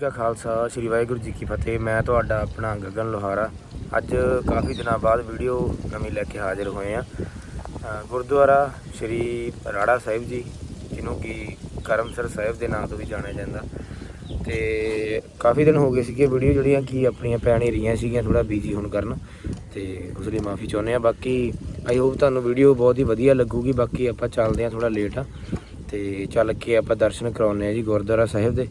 ਕਾ ਖਾਲਸਾ, ਸ੍ਰੀ ਵਾਹਿਗੁਰੂ ਜੀ ਕੀ ਫਤਿਹ। ਮੈਂ ਤੁਹਾਡਾ ਆਪਣਾ ਗਗਨ ਲੋਹਾਰਾ। ਅੱਜ ਕਾਫੀ ਦਿਨਾਂ ਬਾਅਦ ਵੀਡੀਓ ਨਵੀਂ ਲੈ ਕੇ ਹਾਜ਼ਰ ਹੋਏ ਆ ਗੁਰਦੁਆਰਾ ਸ੍ਰੀ ਰਾੜਾ ਸਾਹਿਬ ਜੀ, ਜਿਹਨੂੰ ਕਿ ਕਰਮਸਰ ਸਾਹਿਬ ਦੇ ਨਾਮ ਤੋਂ ਵੀ ਜਾਣਿਆ ਜਾਂਦਾ। ਤੇ ਕਾਫੀ ਦਿਨ ਹੋ ਗਏ ਸੀਗੇ ਵੀਡੀਓ ਜਿਹੜੀਆਂ ਕਿ ਆਪਣੀਆਂ ਪੈ ਨਹੀਂ ਰਹੀਆਂ ਸੀਗੀਆਂ ਥੋੜਾ ਬਿਜ਼ੀ ਹੋਣ ਕਾਰਨ। ਤੇ ਉਸ ਲਈ ਮਾਫੀ ਚਾਹੁੰਦੇ ਆ ਬਾਕੀ ਆਈ ਹੋਪ ਤੁਹਾਨੂੰ ਵੀਡੀਓ ਬਹੁਤ ਹੀ ਵਧੀਆ ਲੱਗੂਗੀ। ਬਾਕੀ ਆਪਾਂ ਚੱਲਦੇ ਆ ਥੋੜਾ ਲੇਟ ਆ ਤੇ ਚੱਲ ਕੇ ਆਪਾਂ ਦਰਸ਼ਨ ਕਰਾਉਨੇ ਆ ਜੀ ਗੁਰਦੁਆਰਾ ਸਾਹਿਬ ਦੇ।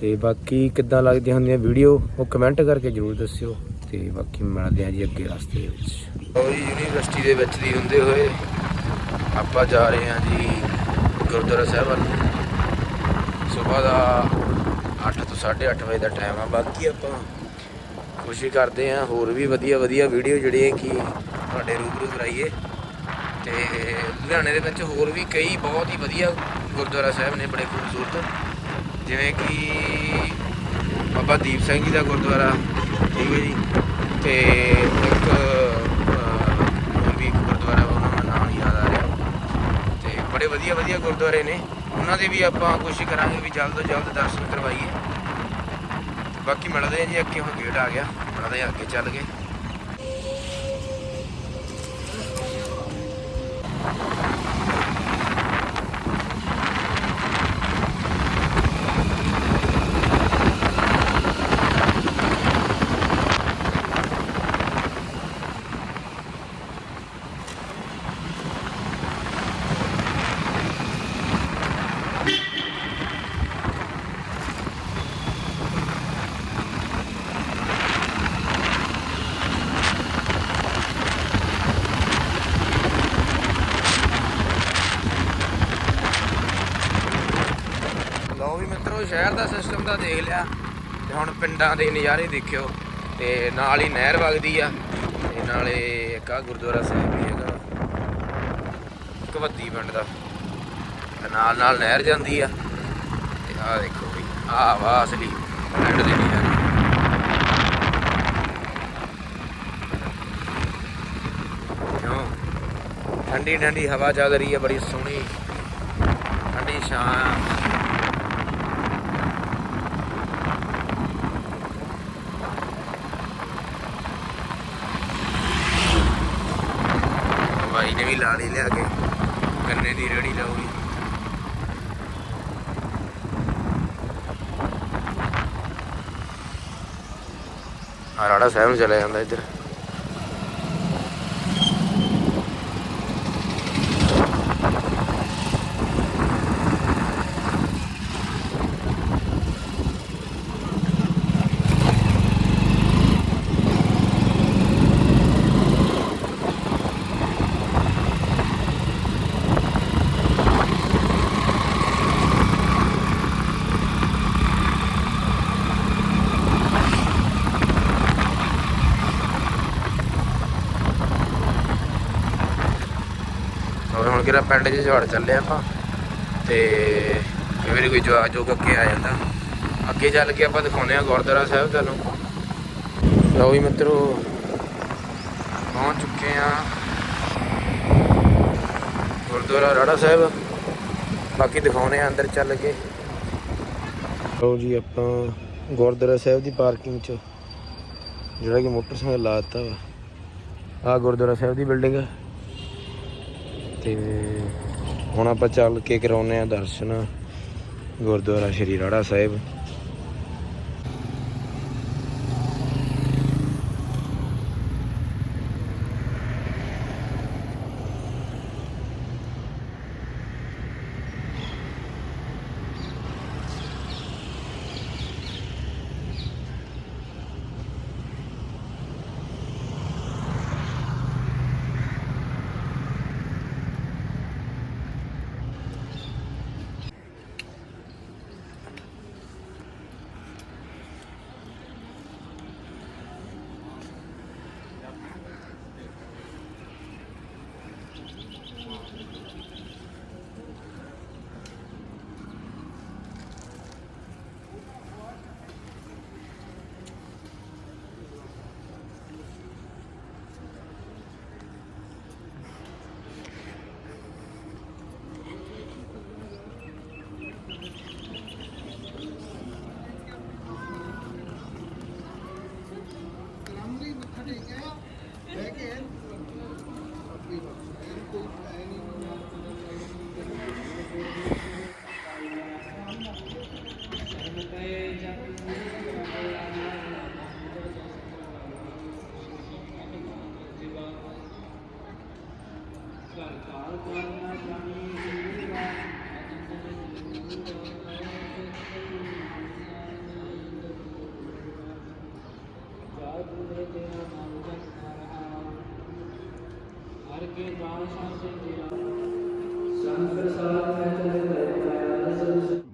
ਤੇ ਬਾਕੀ ਕਿੱਦਾਂ ਲੱਗਦੀਆਂ ਹੁੰਦੀਆਂ ਵੀਡੀਓ ਉਹ ਕਮੈਂਟ ਕਰਕੇ ਜਰੂਰ ਦੱਸਿਓ। ਤੇ ਬਾਕੀ ਮਿਲਦੇ ਆ ਜੀ ਅੱਗੇ ਰਸਤੇ ਦੇ ਵਿੱਚ। ਉਹ ਯੂਨੀਵਰਸਿਟੀ ਦੇ ਵਿੱਚ ਦੀ ਹੁੰਦੇ ਹੋਏ ਆਪਾਂ ਜਾ ਰਹੇ ਹਾਂ ਜੀ ਗੁਰਦੁਆਰਾ ਸਾਹਿਬ ਵੱਲ ਸਵੇਰ ਦਾ 8 ਤੋਂ 8:30 ਵਜੇ ਦਾ ਟਾਈਮ ਆ। ਬਾਕੀ ਆਪਾਂ ਕੋਸ਼ਿਸ਼ ਕਰਦੇ ਆ ਹੋਰ ਵੀ ਵਧੀਆ ਵਧੀਆ ਵੀਡੀਓ ਜਿਹੜੀਆਂ ਕਿ ਤੁਹਾਡੇ ਰੂਬਰੂ ਕਰਾਈਏ। ਤੇ ਲੁਧਿਆਣੇ ਦੇ ਵਿੱਚ ਹੋਰ ਵੀ ਕਈ ਬਹੁਤ ਹੀ ਵਧੀਆ ਗੁਰਦੁਆਰਾ ਸਾਹਿਬ ਨੇ, ਬੜੇ ਖੂਬਸੂਰਤ। ਜਿਵੇਂ ਕਿ ਬਾਬਾ ਦੀਪ ਸਿੰਘ ਜੀ ਦਾ ਗੁਰਦੁਆਰਾ ਠੀਕ ਹੈ ਜੀ? ਤੇ ਇੱਕ ਹੋਰ ਵੀ ਇੱਕ ਗੁਰਦੁਆਰਾ ਵਾ, ਉਹਨਾਂ ਦਾ ਨਾਮ ਯਾਦ ਆ ਰਿਹਾ। ਤੇ ਬੜੇ ਵਧੀਆ ਵਧੀਆ ਗੁਰਦੁਆਰੇ ਨੇ। ਉਹਨਾਂ ਦੇ ਵੀ ਆਪਾਂ ਕੋਸ਼ਿਸ਼ ਕਰਾਂਗੇ ਵੀ ਜਲਦ ਤੋਂ ਜਲਦ ਦਰਸ਼ਨ ਕਰਵਾਈਏ। ਬਾਕੀ ਮਿਲਦੇ ਆ ਜੀ ਅੱਗੇ ਹੁਣ ਗੇਟ ਆ ਗਿਆ। ਮਿਲਦੇ ਆ ਅੱਗੇ ਚੱਲ ਗਏ ਲਓ ਵੀ ਮਿੱਤਰੋ ਸ਼ਹਿਰ ਦਾ ਸਿਸਟਮ ਤਾਂ ਦੇਖ ਲਿਆ ਤੇ ਹੁਣ ਪਿੰਡਾਂ ਦੇ ਨਜ਼ਾਰੇ ਦੇਖਿਓ ਤੇ ਨਾਲ ਹੀ ਨਹਿਰ ਵਗਦੀ ਆ ਤੇ ਨਾਲੇ ਇੱਕ ਆ ਗੁਰਦੁਆਰਾ ਸਾਹਿਬ ਵੀ ਹੈਗਾ। ਕਵੱਦੀ ਪਿੰਡ ਦਾ। ਨਾਲ ਨਾਲ ਨਹਿਰ ਜਾਂਦੀ ਆ। ਤੇ ਆਹ ਦੇਖੋ ਵੀ, ਆਹ ਵਾ ਅਸਲੀ ਪਿੰਡ ਦੇ ਨਜ਼ਾਰੇ। ਕਿਉਂ? ਠੰਡੀ ਠੰਡੀ ਹਵਾ ਚੱਲ ਰਹੀ ਹੈ ਬੜੀ ਸੋਹਣੀ। ਠੰਡੀ ਛਾਂ ਭਾਈ ਨੇ ਵੀ ਲਾ ਲਈ ਲਿਆ ਕੇ ਗੰਨੇ ਦੀ ਰੇੜੀ ਲਾਉਗੀ ਆ ਰਾੜਾ ਸਾਹਿਬ ਨੂੰ ਚਲੇ ਜਾਂਦਾ ਇੱਧਰ। ਹੋਰ ਪਿੰਡ 'ਚ ਝਾੜ ਚੱਲੇ ਆਪਾਂ। ਤੇ ਕਈ ਕੋਈ ਜਵਾਕ ਜੋ ਅੱਗੇ ਆ ਜਾਂਦਾ। ਅੱਗੇ ਚੱਲ ਕੇ ਆਪਾਂ ਦਿਖਾਉਂਦੇ ਆ ਗੁਰਦੁਆਰਾ ਸਾਹਿਬ ਤੁਹਾਨੂੰ। ਲਓ ਵੀ ਮਿੱਤਰੋ, ਪਹੁੰਚ ਚੁੱਕੇ ਆ ਗੁਰਦੁਆਰਾ ਰਾੜਾ ਸਾਹਿਬ। ਬਾਕੀ ਦਿਖਾਉਂਦੇ ਆ ਅੰਦਰ ਚੱਲ ਕੇ। ਲਓ ਜੀ ਆਪਾਂ ਗੁਰਦੁਆਰਾ ਸਾਹਿਬ ਦੀ ਪਾਰਕਿੰਗ 'ਚ। ਜਿਹੜਾ ਕਿ ਮੋਟਰਸਾਈਕਲ ਲਾਤਾ ਵਾ। ਆ ਗੁਰਦੁਆਰਾ ਸਾਹਿਬ ਦੀ ਬਿਲਡਿੰਗ ਹੈ ਤੇ ਹੁਣ ਆਪਾਂ ਚੱਲ ਕੇ ਕਰਾਉਨੇ ਆ ਦਰਸ਼ਨ ਗੁਰਦੁਆਰਾ ਸ਼੍ਰੀ ਰਾੜਾ ਸਾਹਿਬ। ਸੰਸਾਰ ਵਿੱਚ ਰਹਿ। ਰਿਹਾ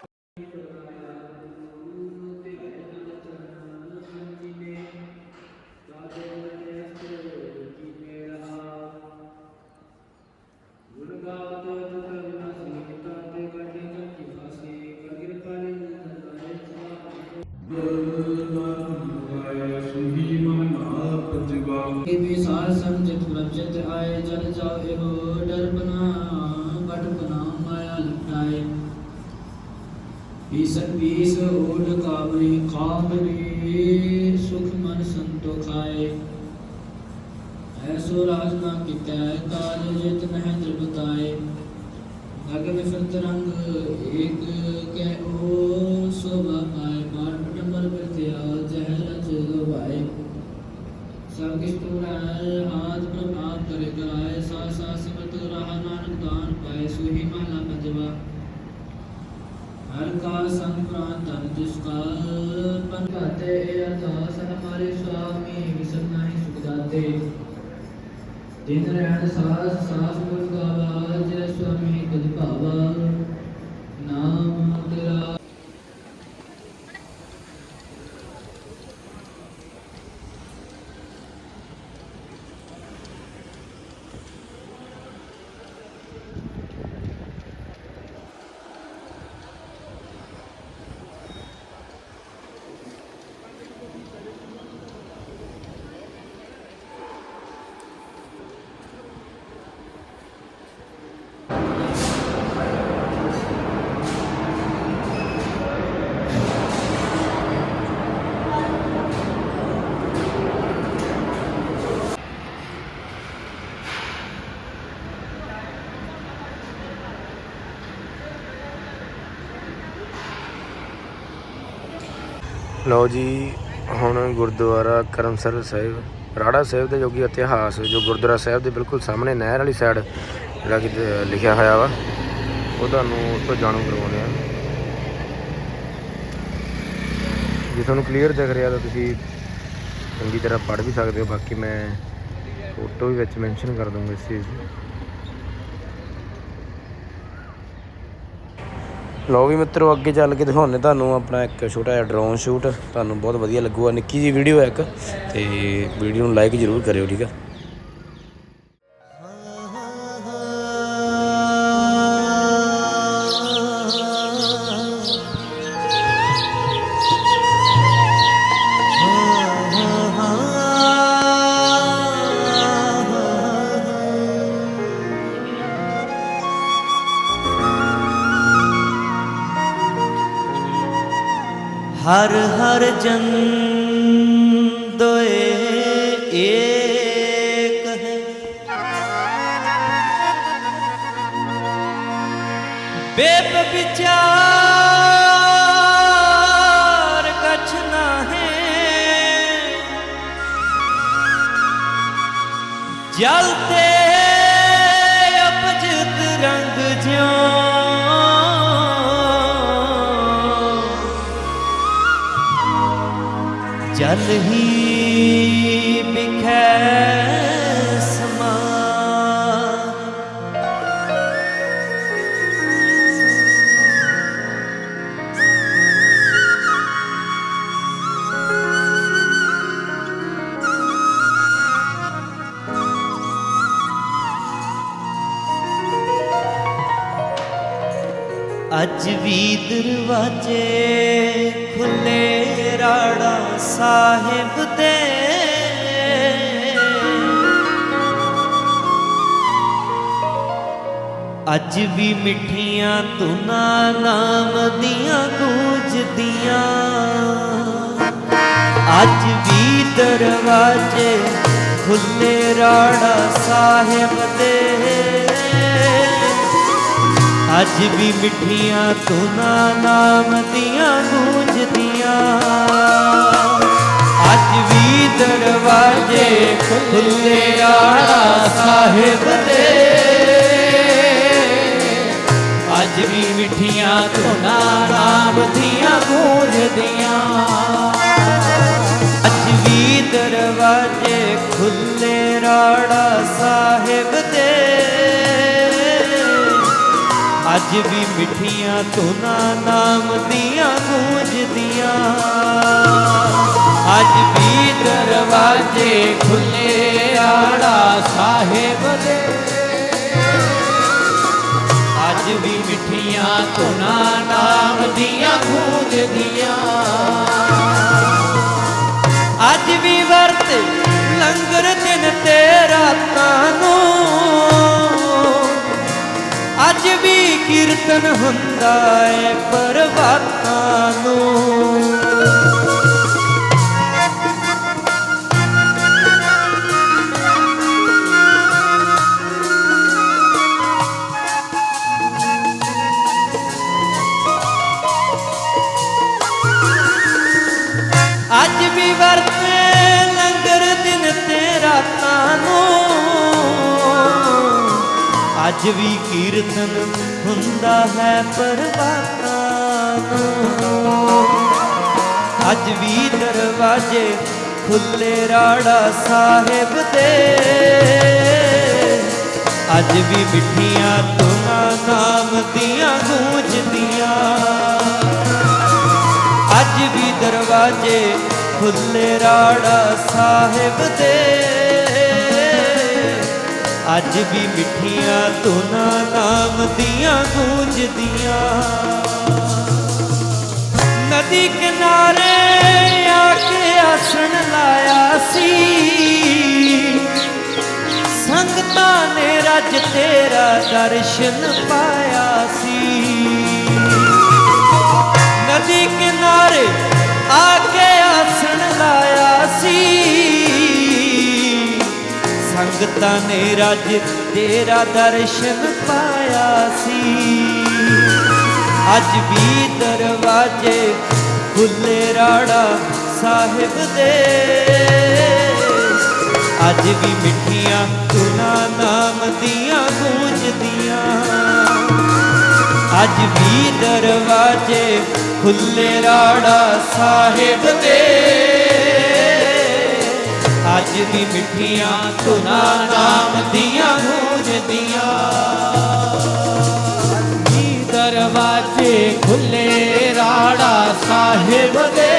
ਕਾਵਰੀ ਕਾਵਰੀ ਸੁਖ ਮਨ ਸੰਤੋ ਐਸੋ ਰਾਜ ਨਾ ਕੀਤਾ ਕਾਲ ਜਿਤ ਮਹਿੰਦਰ ਬਤਾਏ ਗਗਨ ਫਿਰਤ ਰੰਗ, ਏਕ ਕੈ ਓ ਸੋਭਾ ਪਾਏ। ਮਾਰ ਪਟੰਬਰ ਬਿਰਤਿਆ ਜਹ ਰਚ ਲੋਭਾਏ ਸਭ ਕਿਛ ਤੁਮਰਾ ਹਾਥ ਪ੍ਰਭਾਤ ਕਰੇ ਕਰਾਏ ਸਾ ਸਾ ਸਿਮਰਤ ਰਹਾ ਨਾਨਕ ਦਾਨ ਪਾਏ ਸੁਹੀ ਮਹਲਾ ਪੰਜਵਾ ਹਰ ਕਾ ਸੰਗ ਪ੍ਰਾਨ ਤਨ ਜਿਸ ਕਾ ਪਨ ਘਾਤੇ ਇਹ ਅਰਦਾਸ ਹਮਾਰੇ ਸੁਆਮੀ, ਵਿਸਰ ਨਾਹੀ ਸੁਖ ਦਾਤੇ। ਦਿਨ ਰਹਿਣ ਸਾਸ ਸਾਸ ਗੁਰ ਗਾਵਾ ਜੈ ਸੁਆਮੀ ਕਦ ਭਾਵਾ ਨਾਮ ਤੇਰਾ ਲਓ ਜੀ, ਹੁਣ ਗੁਰਦੁਆਰਾ ਕਰਮਸਰ ਸਾਹਿਬ, ਰਾੜਾ ਸਾਹਿਬ ਦੇ ਜੋ ਕਿ ਇਤਿਹਾਸ, ਜੋ ਗੁਰਦੁਆਰਾ ਸਾਹਿਬ ਦੇ ਬਿਲਕੁਲ ਸਾਹਮਣੇ ਨਹਿਰ ਵਾਲੀ ਸਾਈਡ ਜਿਹੜਾ ਕਿ ਲਿਖਿਆ ਹੋਇਆ ਵਾ, ਉਹ ਤੁਹਾਨੂੰ ਉਸ ਤੋਂ ਜਾਣੂ ਕਰਵਾਉਂਦੇ ਆ। ਜੇ ਤੁਹਾਨੂੰ ਕਲੀਅਰ ਦਿਖ ਰਿਹਾ ਤਾਂ ਤੁਸੀਂ ਚੰਗੀ ਤਰ੍ਹਾਂ ਪੜ੍ਹ ਵੀ ਸਕਦੇ ਹੋ, ਬਾਕੀ ਮੈਂ ਫੋਟੋ ਵੀ ਵਿੱਚ ਮੈਂਸ਼ਨ ਕਰ ਦੂੰਗਾ ਇਸ ਚੀਜ਼ ਦੀ ਲਓ ਵੀ ਮਿੱਤਰੋ, ਅੱਗੇ ਚੱਲ ਕੇ ਦਿਖਾਉਣੇ ਤੁਹਾਨੂੰ ਆਪਣਾ ਇੱਕ ਛੋਟਾ ਜਿਹਾ ਡਰੋਨ ਸ਼ੂਟ ਤੁਹਾਨੂੰ ਬਹੁਤ ਵਧੀਆ ਲੱਗੂਗਾ। ਨਿੱਕੀ ਜੀ ਵੀਡੀਓ ਹੈ ਇੱਕ। ਤੇ ਵੀਡੀਓ ਨੂੰ ਲਾਈਕ ਜ਼ਰੂਰ ਕਰਿਓ, ਠੀਕ ਆ? ਹਰ ਹਰ ਜਨ ਦੋਏ ਏਕ ਹੈ। ਬੇਪ ਵਿਚਾਰ ਕਛ ਨਾ ਹੈ ਜਲ ਜਲ ਹੀ ਬਿਖੈ ਸਮਾ ਅੱਜ ਵੀ ਦਰਵਾਜੇ ਅੱਜ ਵੀ ਮਿੱਠੀਆਂ ਧੁਨਾਂ ਨਾਮ ਦੀਆਂ ਗੂੰਜਦੀਆਂ। ਅੱਜ ਵੀ ਦਰਵਾਜੇ ਖੁੱਲੇ ਰਾੜਾ ਸਾਹਿਬ ਦੇ। ਅੱਜ ਵੀ ਮਿੱਠੀਆਂ ਧੁਨਾਂ ਨਾਮ ਦੀਆਂ ਗੂੰਜਦੀਆਂ। ਅੱਜ ਵੀ ਦਰਵਾਜੇ ਖੁੱਲੇ ਆੜਾ ਸਾਹਿਬ ਧੁਨਾਂ ਨਾਮ ਦੀਆਂ ਗੂੰਜਦੀਆਂ। ਅੱਜ ਵੀ ਦਰਵਾਜੇ ਖੁੱਲੇ ਰਾੜਾ ਸਾਹਿਬ ਦੇ। ਅੱਜ ਵੀ ਮਿੱਠੀਆਂ ਧੁਨਾਂ ਨਾਮ ਦੀਆਂ ਗੂੰਜਦੀਆਂ। ਅੱਜ ਵੀ ਦਰਵਾਜੇ ਖੁੱਲੇ ਆੜਾ ਸਾਹਿਬ ਦੇ। ਅੱਜ ਵੀ ਮਿੱਠੀਆਂ, ਧੁਨਾਂ, ਨਾਮ ਦੀਆਂ ਗੂੰਜਦੀਆਂ ਅੱਜ ਵੀ ਵਰਤ ਲੰਗਰ ਦਿਨ ਤੇ ਰਾਤਾਂ ਨੂੰ। ਅੱਜ ਵੀ ਕੀਰਤਨ ਹੁੰਦਾ ਏ ਪਰਵਾਤਾਂ ਨੂੰ। ਅੱਜ ਵੀ ਕੀਰਤਨ ਹੁੰਦਾ ਹੈ ਪਰਵਾਤਾਂ ਅੱਜ ਵੀ ਦਰਵਾਜੇ ਖੁੱਲੇ ਰਾੜਾ ਸਾਹਿਬ ਦੇ। ਅੱਜ ਵੀ ਮਿੱਠੀਆਂ ਧੁਨਾਂ ਨਾਮ ਦੀਆਂ ਗੂੰਜਦੀਆਂ ਅੱਜ ਵੀ ਦਰਵਾਜੇ ਖੁੱਲੇ ਰਾੜਾ ਸਾਹਿਬ ਦੇ। ਅੱਜ ਵੀ ਮਿੱਠੀਆਂ ਧੁਨਾਂ ਨਾਮ ਦੀਆਂ ਗੂੰਜਦੀਆਂ। ਨਦੀ ਕਿਨਾਰੇ ਆ ਕੇ ਆਸਣ ਲਾਇਆ ਸੀ। ਸੰਗਤਾਂ ਨੇ ਰੱਜ ਤੇਰਾ ਦਰਸ਼ਨ ਪਾਇਆ ਸੀ। ਨਦੀ ਕਿਨਾਰੇ ਆ ਕੇ ਆਸਣ ਲਾਇਆ ਸੀ। ਸੰਗਤਾਂ ਨੇ ਰੱਜ ਤੇਰਾ ਦਰਸ਼ਨ ਪਾਇਆ ਸੀ। ਅੱਜ ਵੀ ਦਰਵਾਜੇ ਖੁੱਲੇ ਰਾੜਾ ਸਾਹਿਬ ਦੇ। ਅੱਜ ਵੀ ਮਿੱਠੀਆਂ ਧੁਨਾਂ ਨਾਮ ਦੀਆਂ ਗੂੰਜਦੀਆਂ। ਅੱਜ ਵੀ ਦਰਵਾਜੇ ਖੁੱਲੇ ਰਾੜਾ ਸਾਹਿਬ ਦੇ। ਅੱਜ ਮਿੱਠੀਆਂ ਧੁਨਾਂ ਨਾਮ ਦੀਆਂ ਗੂੰਜਦੀਆਂ ਵੀ ਦਰਵਾਜੇ ਖੁੱਲੇ ਰਾੜਾ ਸਾਹਿਬ ਦੇ।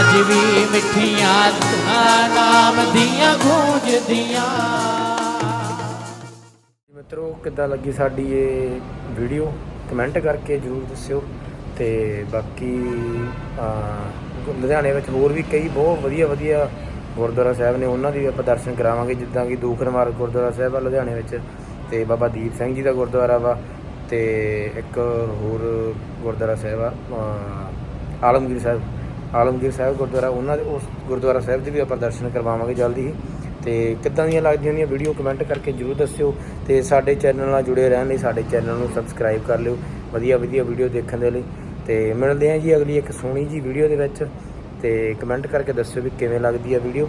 ਅੱਜ ਵੀ ਮਿੱਠੀਆਂ ਧੁਨਾਂ ਨਾਮ ਦੀਆਂ ਗੂੰਜਦੀਆਂ ਮਿੱਤਰੋ ਕਿੱਦਾਂ ਲੱਗੀ ਸਾਡੀ ਇਹ ਵੀਡੀਓ? ਕਮੈਂਟ ਕਰਕੇ ਜਰੂਰ ਦੱਸਿਓ। ਤੇ ਬਾਕੀ ਅਹ, ਲੁਧਿਆਣੇ ਵਿੱਚ ਹੋਰ ਵੀ ਕਈ ਬਹੁਤ ਵਧੀਆ ਵਧੀਆ ਗੁਰਦੁਆਰਾ ਸਾਹਿਬ ਨੇ, ਉਹਨਾਂ ਦੀ ਵੀ ਆਪਾਂ ਦਰਸ਼ਨ ਕਰਾਵਾਂਗੇ, ਜਿੱਦਾਂ ਕਿ ਦੂਖਨਮਾਰ ਗੁਰਦੁਆਰਾ ਸਾਹਿਬ ਆ ਲੁਧਿਆਣੇ ਵਿੱਚ ਤੇ ਬਾਬਾ ਦੀਪ ਸਿੰਘ ਜੀ ਦਾ ਗੁਰਦੁਆਰਾ ਵਾ ਤੇ ਇੱਕ ਹੋਰ ਗੁਰਦੁਆਰਾ ਸਾਹਿਬ ਆ ਆਲਮਗੀਰ ਸਾਹਿਬ ਆਲਮਗੀਰ ਸਾਹਿਬ ਗੁਰਦੁਆਰਾ, ਉਹਨਾਂ ਦੇ, ਉਸ ਗੁਰਦੁਆਰਾ ਸਾਹਿਬ ਦੇ ਵੀ ਆਪਾਂ ਦਰਸ਼ਨ ਕਰਵਾਵਾਂਗੇ ਜਲਦੀ ਹੀ ਤੇ ਕਿੱਦਾਂ ਦੀਆਂ ਲੱਗਦੀਆਂ ਨੇ ਵੀਡੀਓ ਕਮੈਂਟ ਕਰਕੇ ਜਰੂਰ ਦੱਸਿਓ ਤੇ ਸਾਡੇ ਚੈਨਲ ਨਾਲ ਜੁੜੇ ਰਹਿਣ ਲਈ ਸਾਡੇ ਚੈਨਲ ਨੂੰ ਸਬਸਕ੍ਰਾਈਬ ਕਰ ਲਿਓ, ਵਧੀਆ ਵਧੀਆ ਵੀਡੀਓ ਦੇਖਣ ਦੇ ਲਈ। ਤੇ ਮਿਲਦੇ ਹਾਂ ਜੀ ਅਗਲੀ ਇੱਕ ਸੋਹਣੀ ਜੀ ਵੀਡੀਓ ਦੇ ਵਿੱਚ ਤੇ ਕਮੈਂਟ ਕਰਕੇ ਦੱਸਿਓ ਵੀ ਕਿਵੇਂ ਲੱਗਦੀ ਹੈ ਵੀਡੀਓ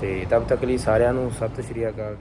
ਤੇ ਤਦ ਤੱਕ ਲਈ ਸਾਰਿਆਂ ਨੂੰ ਸਤਿ ਸ਼੍ਰੀ ਅਕਾਲ